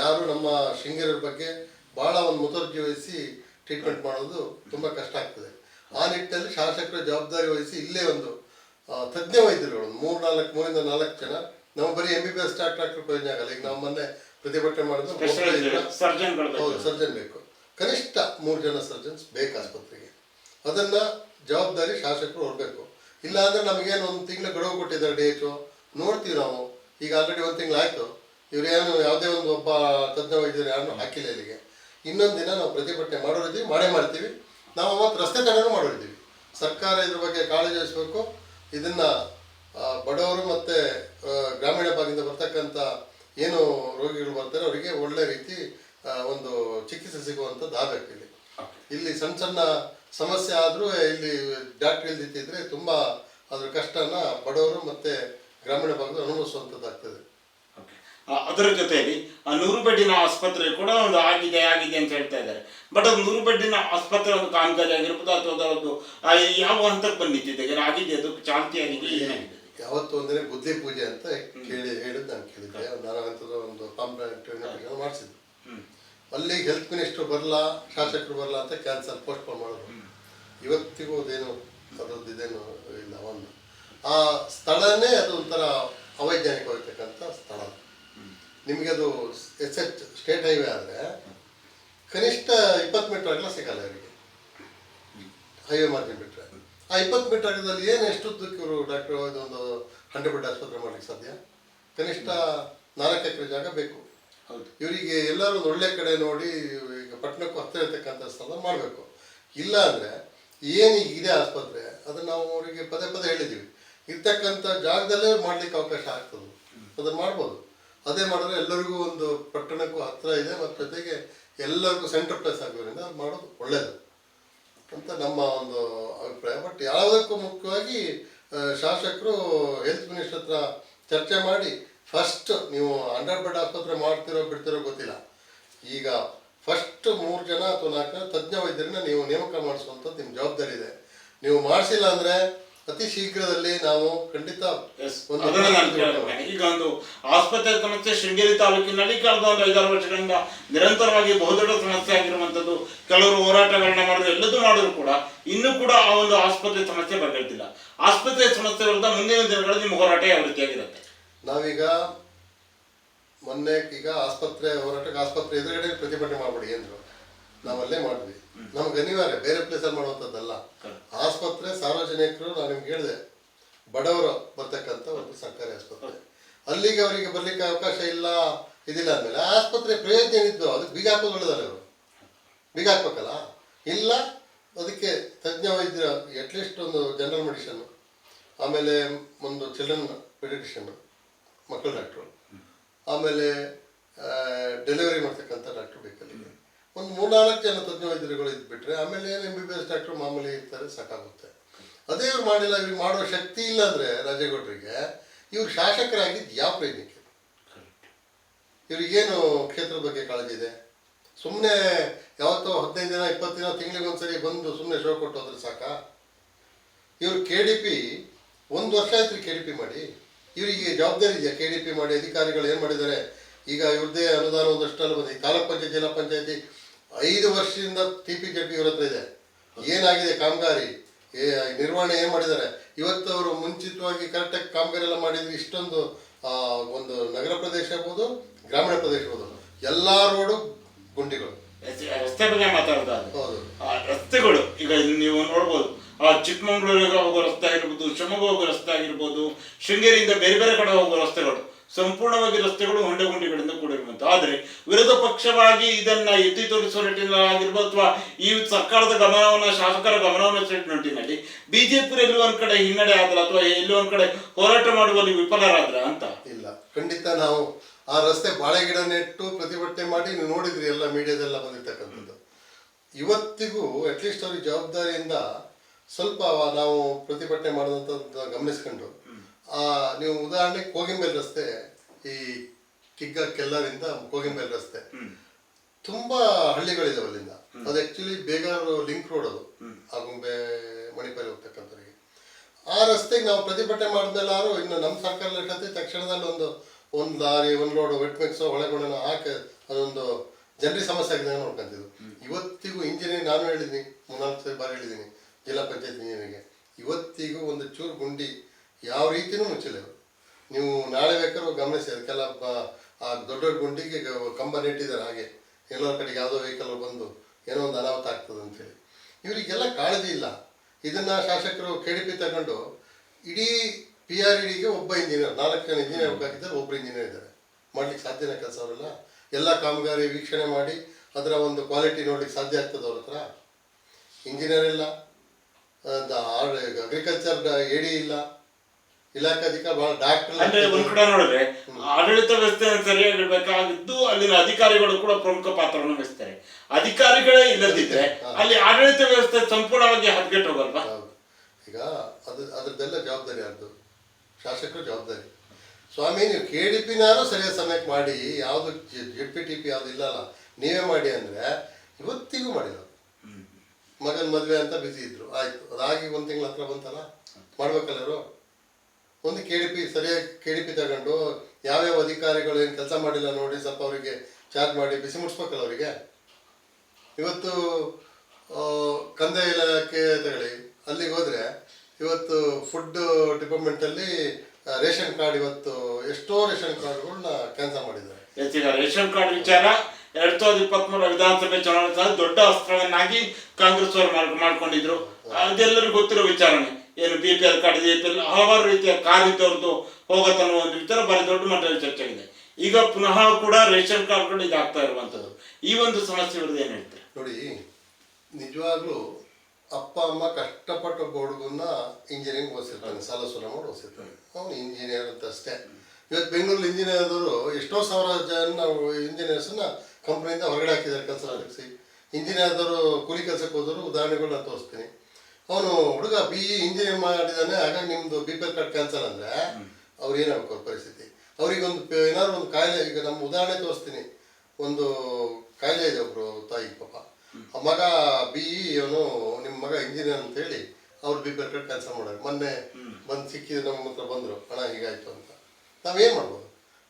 ಯಾರು ನಮ್ಮ ಶೃಂಗೇರಿಯರ ಬಗ್ಗೆ ಭಾಳ ಒಂದು ಮುತುವರ್ಜಿ ವಹಿಸಿ ಟ್ರೀಟ್ಮೆಂಟ್ ಮಾಡೋದು ತುಂಬ ಕಷ್ಟ ಆಗ್ತದೆ. ಆ ನಿಟ್ಟಿನಲ್ಲಿ ಶಾಸಕರ ಜವಾಬ್ದಾರಿ ವಹಿಸಿ ಇಲ್ಲೇ ಒಂದು ತಜ್ಞ ವೈದ್ಯರುಗಳು ಮೂರು ನಾಲ್ಕು ಮೂರಿಂದ ನಾಲ್ಕು ಜನ. ನಾವು ಬರೀ M B B S doctor doctor ಪ್ರಯೋಜನ ಆಗಲ್ಲ. ಈಗ ನಾವು ಮೊನ್ನೆ ಪ್ರತಿಭಟನೆ ಮಾಡಿದ್ರೆ ಹೌದು ಸರ್ಜನ್ ಬೇಕು. ಕನಿಷ್ಠ ಮೂರು ಜನ ಸರ್ಜನ್ಸ್ ಬೇಕು ಆಸ್ಪತ್ರೆಗೆ? ಅದನ್ನ ಜವಾಬ್ದಾರಿ ಶಾಸಕರು ಹೊರಬೇಕು ಇಲ್ಲ ಅಂದ್ರೆ ನಮಗೇನು ಒಂದು ತಿಂಗಳು ಗಡುವು ಕೊಟ್ಟಿದ್ದಾರೆ ಡೇಟು ನೋಡ್ತೀವಿ ನಾವು. ಈಗ ಆಲ್ರೆಡಿ ಒಂದು ತಿಂಗಳು ಆಯಿತು. ಇವರೇನು ಯಾವುದೇ ಒಂದು ಒಬ್ಬ ತಜ್ಞ ವೈದ್ಯರು ಯಾರನ್ನು ಹಾಕಿಲ್ಲ ಇಲ್ಲಿಗೆ. ಇನ್ನೊಂದು ದಿನ ನಾವು ಪ್ರತಿಭಟನೆ ಮಾಡೋರಿದ್ದೀವಿ ಮಾಡೇ ಮಾಡ್ತೀವಿ. ನಾವು ಅವತ್ತು ರಸ್ತೆ ತಡೆನೂ ಮಾಡೋರಿದ್ದೀವಿ. ಸರ್ಕಾರ ಇದ್ರ ಬಗ್ಗೆ ಕಾಳಜಿ ವಹಿಸಬೇಕು. ಇದನ್ನು ಬಡವರು ಮತ್ತೆ ಗ್ರಾಮೀಣ ಭಾಗದಿಂದ ಬರ್ತಕ್ಕಂಥ ಏನು ರೋಗಿಗಳು ಬರ್ತಾರೆ ಅವರಿಗೆ ಒಳ್ಳೆ ರೀತಿ ಒಂದು ಚಿಕಿತ್ಸೆ ಸಿಗುವಂಥದ್ದು ಆಗಬೇಕು ಇಲ್ಲಿ. ಇಲ್ಲಿ ಸಣ್ಣ ಸಣ್ಣ ಸಮಸ್ಯೆ ಆದರೂ ಇಲ್ಲಿ ಡಾಕ್ಟರ್ ಇಲ್ದಿತ್ತಿದ್ರೆ ತುಂಬ ಅದ್ರ ಕಷ್ಟನ ಬಡವರು ಮತ್ತೆ ಗ್ರಾಮೀಣ ಭಾಗದ ಅನುಭವಿಸುವಂಥದ್ದಾಗ್ತದೆ ಅದರ ಜೊತೆಯಲ್ಲಿ ಆ ನೂರು ಬೆಡ್ಡಿನ ಆಸ್ಪತ್ರೆ ಕೂಡ ಒಂದು ಆಗಿದೆ ಆಗಿದೆ ಅಂತ ಹೇಳ್ತಾ ಇದ್ದಾರೆ. ಬಟ್ ಅದು ನೂರು ಬೆಡ್ಡಿನ ಆಸ್ಪತ್ರೆ ಒಂದು ಕಾಮಗಾರಿ ಆಗಿರ್ಬೋದು ಅಥವಾ ಅದರದ್ದು ಯಾವ ಹಂತಕ್ಕೆ ಬಂದಿದ್ದೆ ಆಗಿದೆ? ಅದು ಚಾಲ್ತಿ ಆಗಿದೆ ಯಾವತ್ತು ಅಂದರೆ ಬುದ್ಧಿ ಪೂಜೆ ಅಂತ ಕೇಳಿ ಹೇಳಿದ್ದು ನಾನು ಕೇಳಿದ್ದೆ. ಒಂದು ನಾನಾಗಂತದ ಒಂದು ಕಾಂಪ್ಲೇಂಟ್ ಮಾಡಿಸಿದ್ದು. ಅಲ್ಲಿ ಹೆಲ್ತ್ ಮಿನಿಸ್ಟರ್ ಬರಲ್ಲ ಶಾಸಕರು ಬರಲ್ಲ ಅಂತ ಕ್ಯಾನ್ಸಲ್ ಪೋಸ್ಟ್ಪೋನ್ ಮಾಡಿದ್ರು. ಇವತ್ತಿಗೂ ಅದೇನು ಅದರದ್ದು ಇದೇನು ಇಲ್ಲ ಒಂದು. ಆ ಸ್ಥಳನೇ ಅದು ಒಂಥರ ಅವೈಜ್ಞಾನಿಕವಾಗಿರ್ತಕ್ಕಂಥ ಸ್ಥಳ. ನಿಮಗೆ ಅದು ಎಸ್ ಎಚ್ ಸ್ಟೇಟ್ ಹೈವೇ ಆದರೆ ಕನಿಷ್ಠ ಇಪ್ಪತ್ತು ಮೀಟರ್ ಆಗಲ ಸಿಗಲ್ಲ ಇವರಿಗೆ. ಹೈವೇ ಮಾರ್ಜಿನ್ ಬಿಟ್ಟರೆ ಆ ಇಪ್ಪತ್ತು ಮೀಟರ್ ಆಗದಲ್ಲಿ ಏನು ಎಷ್ಟು ಉದ್ದಕ್ಕೆ ಇವರು ಡಾಕ್ಟರ್ ಒಂದು ಹಂಡ್ರೆಡ್ ಬೆಡ್ ಆಸ್ಪತ್ರೆ ಮಾಡ್ಲಿಕ್ಕೆ ಸಾಧ್ಯ? ಕನಿಷ್ಠ ನಾಲ್ಕು ಎಕರೆ ಜಾಗ ಬೇಕು. ಹೌದು. ಇವರಿಗೆ ಎಲ್ಲರೂ ಒಂದು ಒಳ್ಳೆ ಕಡೆ ನೋಡಿ ಈಗ ಪಟ್ಟಣಕ್ಕೂ ಹತ್ತಿರ ಇರ್ತಕ್ಕಂಥ ಸ್ಥಳ ಮಾಡಬೇಕು. ಇಲ್ಲ ಅಂದರೆ ಏನು ಇದೆ ಆಸ್ಪತ್ರೆ, ಅದನ್ನು ನಾವು ಅವರಿಗೆ ಪದೇ ಪದೇ ಹೇಳಿದ್ದೀವಿ. ಇರ್ತಕ್ಕಂಥ ಜಾಗದಲ್ಲೇ ಮಾಡ್ಲಿಕ್ಕೆ ಅವಕಾಶ ಆಗ್ತದೆ. ಅದನ್ನು ಮಾಡ್ಬೋದು. ಅದೇ ಮಾಡಿದ್ರೆ ಎಲ್ಲರಿಗೂ ಒಂದು ಪಟ್ಟಣಕ್ಕೂ ಹತ್ತಿರ ಇದೆ, ಮತ್ತು ಜೊತೆಗೆ ಎಲ್ಲರಿಗೂ ಸೆಂಟರ್ ಪ್ಲೇಸ್ ಆಗೋದ್ರಿಂದ ಅದು ಮಾಡೋದು ಒಳ್ಳೆಯದು ಅಂತ ನಮ್ಮ ಒಂದು ಅಭಿಪ್ರಾಯ. ಬಟ್ ಯಾವುದಕ್ಕೂ ಮುಖ್ಯವಾಗಿ ಶಾಸಕರು ಹೆಲ್ತ್ ಮಿನಿಸ್ಟರ್ ಹತ್ರ ಚರ್ಚೆ ಮಾಡಿ ಫಸ್ಟ್ ನೀವು ಅಂಡರ್ ಬೆಡ್ ಆಸ್ಪತ್ರೆ ಮಾಡ್ತಿರೋ, ಬಿಡ್ತಿರೋ ಗೊತ್ತಿಲ್ಲ. ಈಗ ಫಸ್ಟ್ ಮೂರು ಜನ ಅಥವಾ ನಾಲ್ಕು ಜನ ತಜ್ಞ ವೈದ್ಯರನ್ನ ನೀವು ನೇಮಕ ಮಾಡಿಸುವಂಥದ್ದು ನಿಮ್ಮ ಜವಾಬ್ದಾರಿ ಇದೆ ನೀವು ಮಾಡಿಸಿಲ್ಲ ಅಂದ್ರೆ ಅತಿ ಶೀಘ್ರದಲ್ಲಿ ನಾವು ಖಂಡಿತ Yes. ಒಂದು ಅದನ್ನ ನಾನು ಕೇಳ್ತೇನೆ. ಈಗ ಒಂದು ಆಸ್ಪತ್ರೆ ಸಮಸ್ಯೆ ಶೃಂಗೇರಿ ತಾಲೂಕಿನಲ್ಲಿ ಕಳೆದ ಒಂದು ಐದಾರು ವರ್ಷಗಳಿಂದ ನಿರಂತರವಾಗಿ ಬಹುದೊಡ್ಡ ಸಮಸ್ಯೆ ಆಗಿರುವಂತದ್ದು ಕೆಲವರು ಹೋರಾಟಗಳನ್ನ ಮಾಡಿದ್ರು ಎಲ್ಲದೂ ಮಾಡಿದ್ರು ಕೂಡ ಇನ್ನೂ ಕೂಡ ಆ ಒಂದು ಆಸ್ಪತ್ರೆ ಸಮಸ್ಯೆ ಬಗೆಹರಿತಿಲ್ಲ ಆಸ್ಪತ್ರೆ ಸಮಸ್ಯೆ ವಿರುದ್ಧ ಮುಂದಿನ ದಿನಗಳಲ್ಲಿ ನಿಮ್ಮ ಹೋರಾಟ ಯಾವ ರೀತಿಯಾಗಿರುತ್ತೆ ನಾವೀಗ ಮೊನ್ನೆ ಈಗ ಆಸ್ಪತ್ರೆ ಹೋರಾಟಕ್ಕೆ ಆಸ್ಪತ್ರೆ ಎದುರುಗಡೆ ಪ್ರತಿಭಟನೆ ಮಾಡಬೇಡಿ ಅಂದ್ರು ನಾವಲ್ಲೇ ಮಾಡಿದ್ವಿ. ನಮ್ಗೆ ಅನಿವಾರ್ಯ ಬೇರೆ ಪ್ಲೇಸಲ್ಲಿ ಮಾಡುವಂಥದ್ದಲ್ಲ. ಆಸ್ಪತ್ರೆ ಸಾರ್ವಜನಿಕರು ನಾನು ನಿಮ್ಗೆ ಹೇಳಿದೆ ಬಡವರು ಬರ್ತಕ್ಕಂಥ ಒಂದು ಸರ್ಕಾರಿ ಆಸ್ಪತ್ರೆ. ಅಲ್ಲಿಗೆ ಅವರಿಗೆ ಬರ್ಲಿಕ್ಕೆ ಅವಕಾಶ ಇಲ್ಲ ಇದಿಲ್ಲ ಅಂದಮೇಲೆ ಆಸ್ಪತ್ರೆ ಪ್ರಯೋಜನ ಏನಿದ್ದು ಅದಕ್ಕೆ ಬೀಗ ಹಾಕೋದು ಒಳ್ಳೆದಲ್ಲ ಅವರು ಬೀಗ ಹಾಕ್ಬೇಕಲ್ಲ? ಇಲ್ಲ ಅದಕ್ಕೆ ತಜ್ಞ ವೈದ್ಯರು ಅಟ್ಲೀಸ್ಟ್ ಒಂದು ಜನರಲ್ ಮೆಡಿಷನ್ ಆಮೇಲೆ ಒಂದು ಚಿಲ್ಡ್ರನ್ ಪೆಡಿಟಿಷನ್ ಮಕ್ಕಳ ಡಾಕ್ಟ್ರು ಆಮೇಲೆ ಡೆಲಿವರಿ ಮಾಡ್ತಕ್ಕಂಥ ಡಾಕ್ಟ್ರು ಬೇಕಲ್ಲಿ. ಒಂದು ಮೂರ್ನಾಲ್ಕು ಜನ ತಜ್ಞ ವೈದ್ಯರುಗಳು ಇದ್ಬಿಟ್ರೆ, ಆಮೇಲೆ ಏನು M B B S doctor ಮಾಮೂಲಿ ಇರ್ತಾರೆ, ಸಾಕಾಗುತ್ತೆ. ಅದೇ ಇವ್ರು ಮಾಡಿಲ್ಲ ಇವ್ರಿಗೆ ಮಾಡೋ ಶಕ್ತಿ ಇಲ್ಲ ಅಂದರೆ ರಾಜೇಗೌಡರಿಗೆ, ಇವ್ರು ಶಾಸಕರಾಗಿದ್ದು ಯಾವ ಪ್ರಯೋಜನಕ್ಕೆ ಇವ್ರಿಗೇನು ಕ್ಷೇತ್ರದ ಬಗ್ಗೆ ಕಾಳಜಿ ಇದೆ? ಸುಮ್ಮನೆ ಯಾವತ್ತೋ ಹದಿನೈದು ದಿನ, ಇಪ್ಪತ್ತು ದಿನ, ತಿಂಗಳಿಗೆ ಒಂದ್ಸರಿ ಬಂದು ಸುಮ್ಮನೆ ಶೋ ಕೊಟ್ಟು ಹೋದ್ರೆ ಸಾಕಾ? ಇವ್ರು ಕೆ ಡಿ ಪಿ ಒಂದು ವರ್ಷ ಆಯ್ತು ಕೆ ಡಿ ಪಿ ಮಾಡಿ. ಇವರಿಗೆ ಜವಾಬ್ದಾರಿ ಇದೆಯಾ? ಕೆ ಡಿ ಪಿ ಮಾಡಿ ಅಧಿಕಾರಿಗಳು ಏನು ಮಾಡಿದ್ದಾರೆ? ಈಗ ಇವ್ರದ್ದೇ ಅನುದಾನ ಒಂದಷ್ಟಲ್ಲ ಬಂದಿದೆ ತಾಲೂಕ್ ಪಂಚಾಯತ್ ಜಿಲ್ಲಾ ಪಂಚಾಯತಿ ಐದು ವರ್ಷದಿಂದ ಟಿ ಪಿ ಜೆ ಪಿ ಇವ್ರ ಹತ್ರ ಇದೆ. ಏನಾಗಿದೆ ಕಾಮಗಾರಿ? ಏ ನಿರ್ವಹಣೆ ಏನು ಮಾಡಿದ್ದಾರೆ? ಇವತ್ತು ಅವರು ಮುಂಚಿತವಾಗಿ ಕರೆಕ್ಟಾಗಿ ಕಾಮಗಾರಿ ಎಲ್ಲ ಮಾಡಿದ್ವಿ ಇಷ್ಟೊಂದು ಒಂದು ನಗರ ಪ್ರದೇಶ ಇರ್ಬೋದು ಗ್ರಾಮೀಣ ಪ್ರದೇಶ ಇರ್ಬೋದು ಎಲ್ಲ ರೋಡು ಗುಂಡಿಗಳು. ರಸ್ತೆ ಬಗ್ಗೆ ಮಾತಾಡ್ತಾರೆ ಹೌದು. ರಸ್ತೆಗಳು ಈಗ ನೀವು ನೋಡ್ಬೋದು ಆ ಚಿಕ್ಕಮಂಗ್ಳೂರಿಗೆ ಹೋಗೋ ರಸ್ತೆ ಆಗಿರ್ಬೋದು, ಶಿವಮೊಗ್ಗ ಹೋಗೋ ರಸ್ತೆ ಆಗಿರ್ಬೋದು, ಶೃಂಗೇರಿಯಿಂದ ಬೇರೆ ಬೇರೆ ಕಡೆ ಹೋಗೋ ರಸ್ತೆಗಳು, ಸಂಪೂರ್ಣವಾಗಿ ರಸ್ತೆಗಳು ಹೊಂಡೆ ಗುಂಡಿಗಳಿಂದ ಕೂಡಿರುವಂತ ಆದರೆ ವಿರೋಧ ಪಕ್ಷವಾಗಿ ಇದನ್ನ ಎತ್ತಿ ತೋರಿಸುವ ನಿಟ್ಟಿನಲ್ಲಾಗಿರ್ಬೋದು ಅಥವಾ ಈ ಸರ್ಕಾರದ ಗಮನವನ್ನ, ಶಾಸಕರ ಗಮನವನ್ನು ಸೆಳೆಯುವ ನಿಟ್ಟಿನಲ್ಲಿ ಬಿಜೆಪಿ ಎಲ್ಲೋ ಒಂದ್ ಕಡೆ ಹಿನ್ನಡೆ ಆದ್ರ ಅಥವಾ ಎಲ್ಲಿ ಒಂದ್ ಕಡೆ ಹೋರಾಟ ಮಾಡುವಲ್ಲಿ ವಿಫಲರಾದ್ರ ಅಂತ? ಇಲ್ಲ. ಖಂಡಿತ ನಾವು ಆ ರಸ್ತೆ ಬಾಳೆ ಗಿಡ ನೆಟ್ಟು ಪ್ರತಿಭಟನೆ ಮಾಡಿ ನೀವು ನೋಡಿದ್ರಿ ಎಲ್ಲ ಮೀಡಿಯಾದೆಲ್ಲ ಬಂದಿರ್ತಕ್ಕಂಥದ್ದು. ಇವತ್ತಿಗೂ ಅಟ್ಲೀಸ್ಟ್ ಅವ್ರಿಗೆ ಜವಾಬ್ದಾರಿಯಿಂದ ಸ್ವಲ್ಪ ನಾವು ಪ್ರತಿಭಟನೆ ಮಾಡಿದಂಥದ್ದು ಗಮನಿಸ್ಕೊಂಡು ಆ, ನೀವು ಉದಾಹರಣೆಗೆ ಕೋಗಿಂಬೆಲ್ ರಸ್ತೆ ಈ ಕಿಗ್ಗ ಕೆಲ್ಲರಿಂದ ಕೋಗಿಂಬೆಲ್ ರಸ್ತೆ. ತುಂಬಾ ಹಳ್ಳಿಗಳಿದಾವೆ ಅಲ್ಲಿಂದ. ಅದು ಆಕ್ಚುಲಿ ಬೇಗಾರ್ ಲಿಂಕ್ ರೋಡ್ ಅದು. ಆಗುಂಬೆ ಮಣಿಪಾಲಿ ಹೋಗ್ತಕ್ಕಂಥವ್ರಿಗೆ. ಆ ರಸ್ತೆಗೆ ನಾವು ಪ್ರತಿಭಟನೆ ಮಾಡಿದ್ಮೇಲಾರು ಇನ್ನು ನಮ್ಮ ಸರ್ಕಾರ ಇಟ್ಟಂತೆ ತಕ್ಷಣದಲ್ಲಿ ಒಂದು ಒಂದು ದಾರಿ ಒಂದು ರೋಡ್ ವೆಟ್ ಮಿಕ್ಸ್ ಹೊಳೆಗಳನ್ನ ಹಾಕಿ ಅದೊಂದು ಜನರಿಗೆ ಸಮಸ್ಯೆ ಆಗಿದೆ ನೋಡ್ಕೊಂತಿದ್ವು ಇವತ್ತಿಗೂ ಇಂಜಿನಿಯರ್ ನಾನು ಹೇಳಿದ್ದೀನಿ ಮೂರ್ನಾಲ್ಕು ಸರಿ ಬಾರಿ ಹೇಳಿದ್ದೀನಿ. ಜಿಲ್ಲಾ ಪಂಚಾಯತ್ ಇಂಜಿನಿಯರಿಗೆ ಇವತ್ತಿಗೂ ಒಂದು ಚೂರು ಗುಂಡಿ ಯಾವ ರೀತಿಯೂ ಮುಚ್ಚಿಲ್ಲ ನೀವು ನಾಳೆ ಬೇಕಾದ್ರೂ ಗಮನಿಸಿ ಅದಕ್ಕೆಲ್ಲ ಆ ದೊಡ್ಡ ದೊಡ್ಡ ಗುಂಡಿಗೆ ಕಂಬ ನೆಟ್ಟಿದ್ದಾರೆ ಹಾಗೆ. ಎಲ್ಲರ ಕಡೆಗೆ ಯಾವುದೋ ವೆಹಿಕಲ್ ಬಂದು ಏನೋ ಒಂದು ಅನಾಹುತ ಆಗ್ತದೆ ಅಂತೇಳಿ ಇವರಿಗೆಲ್ಲ ಕಾಳಜಿ ಇಲ್ಲ. ಇದನ್ನು ಶಾಸಕರು ಕೆಡಿಪಿ ಡಿ ಪಿ ತಗೊಂಡು ಇಡೀ ಪಿ ಆರ್ ಇಡಿಗೆ ಒಬ್ಬ ಇಂಜಿನಿಯರ್ ನಾಲ್ಕು ಜನ ಇಂಜಿನಿಯರ್ ಬೇಕಾಗಿದ್ದಾರೆ ಒಬ್ಬರು ಇಂಜಿನಿಯರ್ ಇದ್ದಾರೆ. ಮಾಡ್ಲಿಕ್ಕೆ ಸಾಧ್ಯನ ಕೆಲಸ ಅವರೆಲ್ಲ ಎಲ್ಲ ಕಾಮಗಾರಿ ವೀಕ್ಷಣೆ ಮಾಡಿ ಅದರ ಒಂದು ಕ್ವಾಲಿಟಿ ನೋಡ್ಲಿಕ್ಕೆ ಸಾಧ್ಯ ಆಗ್ತದೆ ಅವ್ರ ಹತ್ರ. ಇಂಜಿನಿಯರ್ ಇಲ್ಲ. ಅಗ್ರಿಕಲ್ಚರ್ ಎಡಿ ಇಲ್ಲ. ಇಲಾಖೆ ಅಧಿಕಾರಿ ಬಹಳ ಅಂದ್ರೆ ಒಂದ್ ಡಾಕ್ಟರ್ ಕಡೆ ನೋಡಿದ್ರೆ ಆಡಳಿತ ವ್ಯವಸ್ಥೆ ಸರಿಯಾಗಿರ್ಬೇಕಾಗಿದ್ದು ಅಲ್ಲಿನ ಅಧಿಕಾರಿಗಳು ಕೂಡ ಪ್ರಮುಖ ಪಾತ್ರವನ್ನು ವಹಿಸ್ತಾರೆ. ಅಧಿಕಾರಿಗಳೇ ಇಲ್ಲದಿದ್ರೆ ಅಲ್ಲಿ ಆಡಳಿತ ವ್ಯವಸ್ಥೆ ಸಂಪೂರ್ಣವಾಗಿ ಹದ್ಗೆಟ್ಟು ಹೋಗಲ್ವಾ? ಈಗ ಅದು ಅದ್ರದ್ದೆಲ್ಲ ಜವಾಬ್ದಾರಿ ಅದು ಶಾಸಕರು ಜವಾಬ್ದಾರಿ. ಸ್ವಾಮಿ ನೀವು ಕೆ ಡಿ ಪಿನಾರು ಸರಿಯಾದ ಸಮಯಕ್ಕೆ ಮಾಡಿ ಯಾವುದು ಜೆಡ್ ಪಿ ಟಿ ಪಿ ಯಾವುದು ಇಲ್ಲಲ್ಲ ನೀವೇ ಮಾಡಿ ಅಂದರೆ ಇವತ್ತಿಗೂ ಮಾಡಿಲ್ಲ. ಮಗನ ಮದುವೆ ಅಂತ ಬಿಸಿ ಇದ್ರು. ಆಯ್ತು. ಅದಾಗಿ ಒಂದು ತಿಂಗಳ ಹತ್ರ ಬಂತಲ್ಲ? ಮಾಡ್ಬೇಕಲ್ಲರು ಒಂದು ಕೆ ಡಿ ಪಿ ಸರಿಯಾಗಿ ಕೆ ಡಿ ಪಿ ತಗೊಂಡು ಯಾವ್ಯಾವ ಅಧಿಕಾರಿಗಳು ಏನು ಕೆಲಸ ಮಾಡಿಲ್ಲ ನೋಡಿ ಸ್ವಲ್ಪ ಅವರಿಗೆ ಚಾರ್ಜ್ ಮಾಡಿ ಬಿಸಿ ಮುಟ್ಸ್ಬೇಕಲ್ಲ ಅವರಿಗೆ? ಇವತ್ತು ಕಂದಾಯ ಇಲಾಖೆ ತಗೊಳ್ಳಿ. ಅಲ್ಲಿಗೆ ಹೋದರೆ ಇವತ್ತು ಫುಡ್ ಡಿಪಾರ್ಟ್ಮೆಂಟಲ್ಲಿ ರೇಷನ್ ಕಾರ್ಡ್ ಇವತ್ತು ಎಷ್ಟೋ ರೇಷನ್ ಕಾರ್ಡ್ಗಳನ್ನ ಕ್ಯಾನ್ಸಲ್ ಮಾಡಿದ್ದಾರೆ. ರೇಷನ್ ಕಾರ್ಡ್ ವಿಚಾರ ಎರಡ್ ಸಾವಿರದ ಇಪ್ಪತ್ಮೂರ ವಿಧಾನಸಭೆ ಚುನಾವಣೆ ಸಹ ದೊಡ್ಡ ಅಸ್ತ್ರವನ್ನಾಗಿ ಕಾಂಗ್ರೆಸ್ ಅವರು ಮಾಡ್- ಮಾಡ್ಕೊಂಡಿದ್ರು. ಅದೆಲ್ಲರೂ ಗೊತ್ತಿರೋ ವಿಚಾರಣೆ. ಏನು B P L card A P L ಹಲವಾರು ರೀತಿಯ ಕಾರ್ಡ್ ಇದ್ದವ್ರದ್ದು ಹೋಗತ್ತನ್ನೋ ಒಂದು ವಿಚಾರ, ಭಾರಿ ದೊಡ್ಡ ಮಟ್ಟದಲ್ಲಿ ಚರ್ಚೆ ಆಗಿದೆ. ಈಗ ಪುನಃ ಕೂಡ ರೇಷನ್ ಕಾರ್ಡ್ಗಳು ಇದಾಗ್ತಾ ಇರುವಂತದ್ದು ಈ ಒಂದು ಸಮಸ್ಯೆ ವಿರುದ್ಧ ಏನ್ ಹೇಳ್ತಾರೆ? ನೋಡಿ, ನಿಜವಾಗ್ಲೂ ಅಪ್ಪ, ಅಮ್ಮ ಕಷ್ಟಪಟ್ಟು ಬೋರ್ಡ್ಗುನ್ನ ಇಂಜಿನಿಯರಿಂಗ್ ಓದಿಸಿರ್ತಾನೆ, ಸಾಲ ಮಾಡಿ ಓದಿಸಿರ್ತಾನೆ. ಅವನು ಇಂಜಿನಿಯರ್ ಅಂತ ಅಷ್ಟೇ. ಇವತ್ತು ಬೆಂಗಳೂರು ಇಂಜಿನಿಯರ್ ಆದವರು ಎಷ್ಟೋ ಸಾವಿರ ಜನ ಇಂಜಿನಿಯರ್ಸನ್ನ ಕಂಪ್ನಿಯಿಂದ ಹೊರಗಡೆ ಹಾಕಿದ್ದಾರೆ ಕೆಲಸ ಇಂಜಿನಿಯರ್ ಆದವರು ಕೂಲಿ ಕೆಲಸಕ್ಕೆ ಹೋದವರು ಉದಾಹರಣೆಗಳನ್ನ ತೋರಿಸ್ತೀನಿ. ಅವನು ಹುಡುಗ ಬಿ ಇ ಇಂಜಿನಿಯರ್ ಮಾಡಿದ್ದಾನೆ, ಹಾಗಾಗಿ ನಿಮ್ಮದು B P L card cancel ಅಂದರೆ ಅವ್ರು ಏನು ಅವ್ರ ಪರಿಸ್ಥಿತಿ? ಅವರಿಗೊಂದು ಏನಾದ್ರು ಒಂದು ಕಾಯಿಲೆ, ಈಗ ನಮ್ಮ ಉದಾಹರಣೆ ತೋರಿಸ್ತೀನಿ. ಒಂದು ಕಾಯಿಲೆ ಇದೆ ಒಬ್ರು ತಾಯಿ, ಪಾಪ. ಆ ಮಗ ಬಿ ಇ, ಅವನು ನಿಮ್ಮ ಮಗ ಇಂಜಿನಿಯರ್ ಅಂತ ಹೇಳಿ ಅವ್ರು ಬಿ ಪಿ ಕ್ಯಾನ್ಸಲ್ ಮಾಡೋರು. ಮೊನ್ನೆ ಬಂದು ಸಿಕ್ಕಿದ್ರು, ನಮ್ಮ ಹತ್ರ ಬಂದರು. ಹಣ ಹೀಗಾಯಿತು ಅಂತ. ನಾವೇನು ಮಾಡ್ಬೋದು?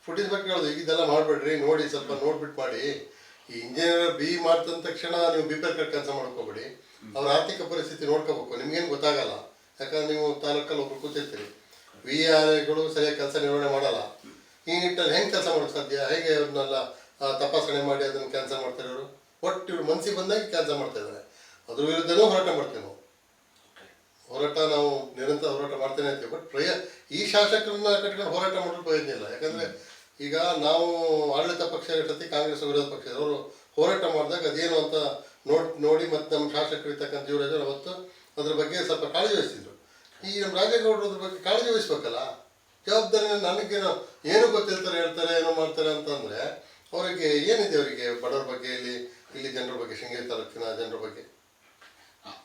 ಫುಡ್ ಬಗ್ಗೆ ಹೇಳೋದು ಇದೆಲ್ಲ ಮಾಡಬೇಡ್ರಿ. ನೋಡಿ ಸ್ವಲ್ಪ ನೋಡ್ಬಿಟ್ಟು ಮಾಡಿ. ಈ ಇಂಜಿನಿಯರ್ ಬಿ ಮಾಡ್ತಂದ ತಕ್ಷಣ ನೀವು ಬಿ ಪಿ ಕೆಲಸ ಮಾಡ್ಕೋಬೇಡಿ. ಅವ್ರ ಆರ್ಥಿಕ ಪರಿಸ್ಥಿತಿ ನೋಡ್ಕೋಬೇಕು. ನಿಮ್ಗೇನು ಗೊತ್ತಾಗಲ್ಲ. ಯಾಕಂದ್ರೆ ನೀವು ತಾಲೂಕಲ್ಲಿ ಒಬ್ರು ಕೂತಿರ್ತೀರಿ. ವಿ ಆರ್ಗಳು ಸರಿಯಾಗಿ ಕೆಲಸ ನಿರ್ವಹಣೆ ಮಾಡಲ್ಲ. ಈ ನಿಟ್ಟಲ್ಲಿ ಹೆಂಗೆ ಕೆಲಸ ಮಾಡೋಕ್ಕೆ ಸಾಧ್ಯ? ಹೇಗೆ ಅವ್ರನ್ನೆಲ್ಲ ತಪಾಸಣೆ ಮಾಡಿ ಅದನ್ನು ಕೆಲಸ ಮಾಡ್ತಾರೆ ಅವರು? ಒಟ್ಟು ಇವ್ರು ಮನಸ್ಸಿಗೆ ಬಂದಾಗ ಕೆಲಸ ಮಾಡ್ತಾ ಇದ್ದಾರೆ. ಅದ್ರ ವಿರುದ್ಧನೂ ಹೋರಾಟ ಮಾಡ್ತೀವಿ ನಾವು. ಹೋರಾಟ ನಾವು ನಿರಂತರ ಹೋರಾಟ ಮಾಡ್ತೇನೆ ಅಂತೀವಿ. ಬಟ್ ಪ್ರಯ, ಈ ಶಾಸಕರನ್ನ ಕಟ್ಕೊಂಡು ಹೋರಾಟ ಮಾಡಲು ಪ್ರಯೋಜನ ಇಲ್ಲ. ಯಾಕಂದ್ರೆ ಈಗ ನಾವು ಆಡಳಿತ ಪಕ್ಷ ಇರ್ತತಿ, ಕಾಂಗ್ರೆಸ್ ವಿರೋಧ ಪಕ್ಷ. ಅವರು ಹೋರಾಟ ಮಾಡಿದಾಗ ಅದೇನು ಅಂತ ನೋಡ್, ನೋಡಿ ಮತ್ತು ನಮ್ಮ ಶಾಸಕರು ಇರ್ತಕ್ಕಂಥ ಜೀವರಾಜರು ಅವತ್ತು ಅದ್ರ ಬಗ್ಗೆ ಸ್ವಲ್ಪ ಕಾಳಜಿ ವಹಿಸಿದ್ರು. ಈ ನಮ್ಮ ರಾಜೇಗೌಡರು ಬಗ್ಗೆ ಕಾಳಜಿ ವಹಿಸ್ಬೇಕಲ್ಲ? ಜವಾಬ್ದಾರಿ ನನಗೇನು, ಏನು ಗೊತ್ತಿರ್ತಾರೆ ಹೇಳ್ತಾರೆ, ಏನೋ ಮಾಡ್ತಾರೆ ಅಂತಂದರೆ, ಅವರಿಗೆ ಏನಿದೆ ಅವರಿಗೆ ಬಡವರ ಬಗ್ಗೆ ಇಲ್ಲಿ ಇಲ್ಲಿ ಜನರ ಬಗ್ಗೆ, ಶೃಂಗೇರಿ ತಾಲೂಕಿನ ಜನರ ಬಗ್ಗೆ?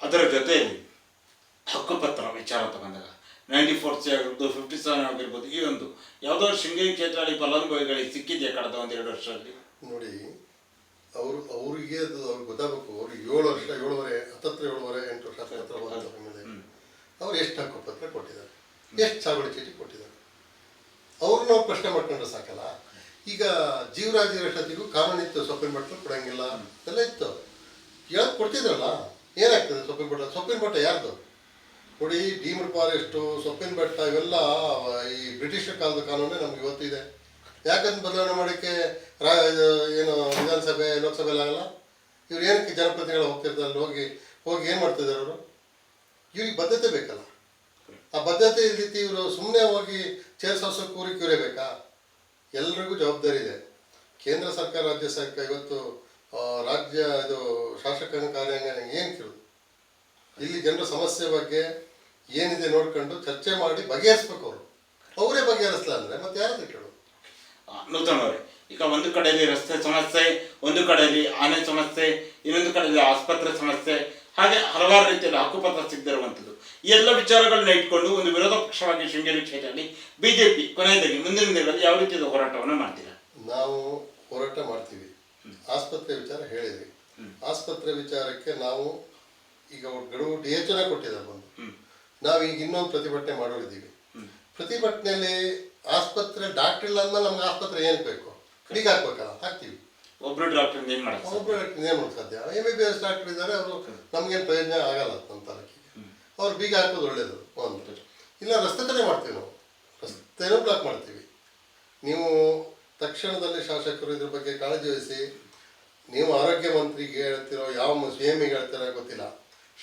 ಅದರ ಜೊತೆ ಹಕ್ಕುಪತ್ರ ವಿಚಾರ ಬಂದಾಗ ನೈಂಟಿ ಫೋರ್ತ್ ಆಗಿರ್ಬೋದು ಫಿಫ್ಟಿ ಸೆವೆನ್ ಆಗಿರ್ಬೋದು ಈ ಒಂದು. ಯಾವುದೋ ಶೃಂಗೇರಿ ಕ್ಷೇತ್ರದಲ್ಲಿ ಫಲಾನುಭವಿಗಳಿಗೆ ಸಿಕ್ಕಿದೆಯಾ ಕಳೆದ ಎರಡು ವರ್ಷದಲ್ಲಿ? ನೋಡಿ ಅವರು ಅವರಿಗೆ ಅದು ಅವ್ರಿಗೆ ಗೊತ್ತಾಗಬೇಕು. ಅವ್ರಿಗೆ ಏಳು ವರ್ಷ ಏಳುವರೆ ಹತ್ತತ್ರ ಏಳುವರೆ ಎಂಟು ವರ್ಷ ಹತ್ರ ಅವ್ರು ಎಷ್ಟು ಹಕ್ಕುಪತ್ರ ಕೊಟ್ಟಿದ್ದಾರೆ? ಎಷ್ಟು ಸಾಗುವಳಿ ಚೀಟಿ ಕೊಟ್ಟಿದ್ದಾರೆ? ಅವ್ರು ನಾವು ಪ್ರಶ್ನೆ ಮಾಡ್ಕೊಂಡ್ರೆ ಸಾಕಲ್ಲ. ಈಗ ಜೀವರಾಜರಷ್ಟತಿಗೂ ಕಾನೂನು ಇತ್ತು ಸೊಪ್ಪಿನ ಬಟ್ಟಲು ಕೊಡಂಗಿಲ್ಲ. ಎಲ್ಲ ಇತ್ತು. ಹೇಳಕ್ ಕೊಡ್ತಿದ್ರಲ್ಲ? ಏನಾಗ್ತದೆ ಸೊಪ್ಪಿನ ಬಟ್ಟ ಸೊಪ್ಪಿನ ಮಠ ಯಾರ್ದು? ನೋಡಿ ಡೀಮ್ಡ್ ಫಾರೆಸ್ಟು ಸೊಪ್ಪಿನ ಬೆಟ್ಟ, ಇವೆಲ್ಲ, ಈ ಬ್ರಿಟಿಷ್ ಕಾಲದ ಕಾನೂನೇ ನಮ್ಗೆ ಇವತ್ತಿದೆ ಯಾಕಂತ ಬದಲಾವಣೆ ಮಾಡೋಕ್ಕೆ ರಾ ಏನು, ವಿಧಾನಸಭೆ ಲೋಕಸಭೆ ಆಗಲ್ಲ? ಇವ್ರು ಏನಕ್ಕೆ ಜನಪ್ರತಿನಿಧಿಗಳು ಹೋಗ್ತಿರ್ತಾರೆ ಅಲ್ಲಿ ಹೋಗಿ ಹೋಗಿ ಏನು ಮಾಡ್ತಿದ್ದಾರೆ ಅವರು? ಇವ್ರಿಗೆ ಬದ್ಧತೆ ಬೇಕಲ್ಲ. ಆ ಬದ್ಧತೆ ರೀತಿ ಇವರು ಸುಮ್ಮನೆ ಹೋಗಿ ಚೇರ್ಸೋಸೋ ಕೂರಿ ಬೇಕಾ ಎಲ್ರಿಗೂ ಜವಾಬ್ದಾರಿ ಇದೆ. ಕೇಂದ್ರ ಸರ್ಕಾರ, ರಾಜ್ಯ ಸರ್ಕಾರ ಇವತ್ತು ರಾಜ್ಯ, ಇದು ಶಾಸಕಾಂಗ ಕಾರ್ಯಾಂಗ ಏನು ಕೇಳೋದು ಇಲ್ಲಿ ಜನರ ಸಮಸ್ಯೆ ಬಗ್ಗೆ ಏನಿದೆ ನೋಡ್ಕೊಂಡು ಚರ್ಚೆ ಮಾಡಿ ಬಗೆಹರಿಸ್ಬೇಕು ಅವರು. ಅವರೇ ಬಗೆಹರಿಸಲ್ಲ ಅಂದ್ರೆ ಮತ್ತೆ ಯಾರು ಕೇಳೋದು? ನೂತನ್ ಅವರೇ. ಈಗ ಒಂದು ಕಡೆಯಲ್ಲಿ ರಸ್ತೆ ಸಮಸ್ಯೆ ಒಂದು ಕಡೆಯಲ್ಲಿ ಆನೆ ಸಮಸ್ಯೆ ಇನ್ನೊಂದು ಕಡೆಯಲ್ಲಿ ಆಸ್ಪತ್ರೆ ಸಮಸ್ಯೆ ಹಾಗೆ ಹಲವಾರು ರೀತಿಯಲ್ಲಿ ಹಕ್ಕುಪತ್ರ ಸಿಗದಿರುವಂಥದ್ದು. ಈ ಎಲ್ಲ ವಿಚಾರಗಳನ್ನ ಇಟ್ಕೊಂಡು ಒಂದು ವಿರೋಧ ಪಕ್ಷವಾಗಿ ಶೃಂಗೇರಿ ಕ್ಷೇತ್ರದಲ್ಲಿ ಬಿಜೆಪಿ ಕೊನೆಯದಾಗಿ ಮುಂದಿನ ದಿನಗಳಲ್ಲಿ ಯಾವ ರೀತಿಯ ಹೋರಾಟವನ್ನು ಮಾಡ್ತೀರಾ? ನಾವು ಹೋರಾಟ ಮಾಡ್ತೀವಿ. ಆಸ್ಪತ್ರೆ ವಿಚಾರ ಹೇಳಿದ್ವಿ. ಆಸ್ಪತ್ರೆ ವಿಚಾರಕ್ಕೆ ನಾವು ಈಗ ಗಡುವು ಡಿ ಎಚ್ ಕೊಟ್ಟಿದ್ದಾರೆ ಬಂದು. ನಾವೀಗ ಇನ್ನೊಂದು ಪ್ರತಿಭಟನೆ ಮಾಡೋರಿದ್ದೀವಿ ಪ್ರತಿಭಟನೆಯಲ್ಲಿ ಆಸ್ಪತ್ರೆ ಡಾಕ್ಟರ್ ಇಲ್ಲ ಅಂದ್ಮೇಲೆ ನಮ್ಗೆ ಆಸ್ಪತ್ರೆ ಏನು ಬೇಕು? ಕಡಿಗೆ ಹಾಕ್ಬೇಕಲ್ಲ ಹಾಕ್ತೀವಿ. ಒಬ್ರು ಡಾಕ್ಟರ್ ಏನ್ ಮಾಡೋದು ಒಬ್ಬರು ಏನು ಮಾಡೋದು ಸಾಧ್ಯ? M B B S doctor ಇದ್ದಾರೆ ಅವರು ನಮಗೇನು ಪ್ರಯೋಜನ ಆಗಲ್ಲ ನಮ್ಮ ತಾಲೂಕಿಗೆ ಅವ್ರು ಬೀಗ ಹಾಕೋದು ಒಳ್ಳೇದು ಒಂದು. ಇಲ್ಲ ರಸ್ತೆ ತಡೆ ಮಾಡ್ತೀವಿ ನಾವು. ರಸ್ತೆನೂ ಬ್ಲಾಕ್ ಮಾಡ್ತೀವಿ. ನೀವು ತಕ್ಷಣದಲ್ಲಿ ಶಾಸಕರು ಇದ್ರ ಬಗ್ಗೆ ಕಾಳಜಿ ವಹಿಸಿ ನೀವು ಆರೋಗ್ಯ ಮಂತ್ರಿಗೆ ಹೇಳ್ತಿರೋ ಯಾವ ಸಿ ಎಂ ಹೇಳ್ತಿರೋ ಗೊತ್ತಿಲ್ಲ.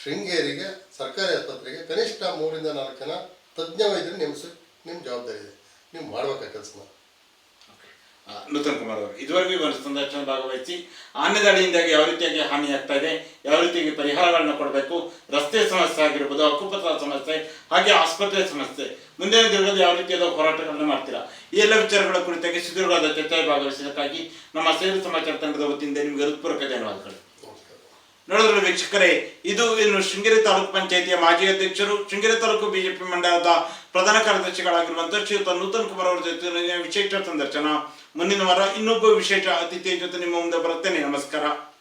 ಶೃಂಗೇರಿಗೆ, ಸರ್ಕಾರಿ ಆಸ್ಪತ್ರೆಗೆ ಕನಿಷ್ಠ ಮೂರಿಂದ ನಾಲ್ಕು ಜನ ತಜ್ಞ ವೈದ್ಯರು ನೇಮಿಸಿ ನಿಮ್ಮ ಜವಾಬ್ದಾರಿ ಇದೆ. ನೀವು ಮಾಡ್ಬೇಕಾ ಕೆಲಸ? ನೂತನ್ ಕುಮಾರ್ ಅವರು, ಇದುವರೆಗೂ ಈ ಒಂದು ಸಂದರ್ಶನ ಭಾಗವಹಿಸಿ ಆನೆ ದಾಳಿಯಿಂದಾಗಿ ಯಾವ ರೀತಿಯಾಗಿ ಹಾನಿ ಆಗ್ತಾ ಇದೆ, ಯಾವ ರೀತಿಯಾಗಿ ಪರಿಹಾರಗಳನ್ನ ಕೊಡಬೇಕು, ರಸ್ತೆ ಸಮಸ್ಯೆ ಆಗಿರ್ಬೋದು ಹಕ್ಕುಪತ್ರ ಸಮಸ್ಯೆ, ಹಾಗೆ ಆಸ್ಪತ್ರೆ ಸಮಸ್ಯೆ, ಮುಂದಿನ ದಿನಗಳಲ್ಲಿ ಯಾವ ರೀತಿಯಾದ ಹೋರಾಟಗಳನ್ನ ಮಾಡ್ತೀರಾ? ಈ ಎಲ್ಲ ವಿಚಾರಗಳ ಕುರಿತಾಗಿ ಸುದೀರ್ಘವಾದ ಚರ್ಚೆ ಭಾಗವಹಿಸಿದ್ದಕ್ಕಾಗಿ ನಮ್ಮ ಸೇರು ಸಮಾಚಾರ ತಂಡದ ವತಿಯಿಂದ ನಿಮಗೆ ಹೃತ್ಪೂರ್ವಕ ಧನ್ಯವಾದಗಳು. ನೋಡಿದ್ರೆ ವೀಕ್ಷಕರೇ, ಇದು ಇನ್ನು ಶೃಂಗೇರಿ ತಾಲೂಕು ಪಂಚಾಯಿತಿಯ ಮಾಜಿ ಅಧ್ಯಕ್ಷರು, ಶೃಂಗೇರಿ ತಾಲೂಕು ಬಿಜೆಪಿ ಮಂಡಲದ ಪ್ರಧಾನ ಕಾರ್ಯದರ್ಶಿಗಳಾಗಿರುವಂತಹ ಶ್ರೀಯುತ ನೂತನ್ ಕುಮಾರ್ ಅವರ ಜೊತೆ ವಿಶೇಷ ಸಂದರ್ಶನ. ಮುಂದಿನ ವಾರ ಇನ್ನೊಬ್ಬ ವಿಶೇಷ ಅತಿಥಿಯ ಜೊತೆ ನಿಮ್ಮ ಮುಂದೆ ಬರುತ್ತೇನೆ. ನಮಸ್ಕಾರ.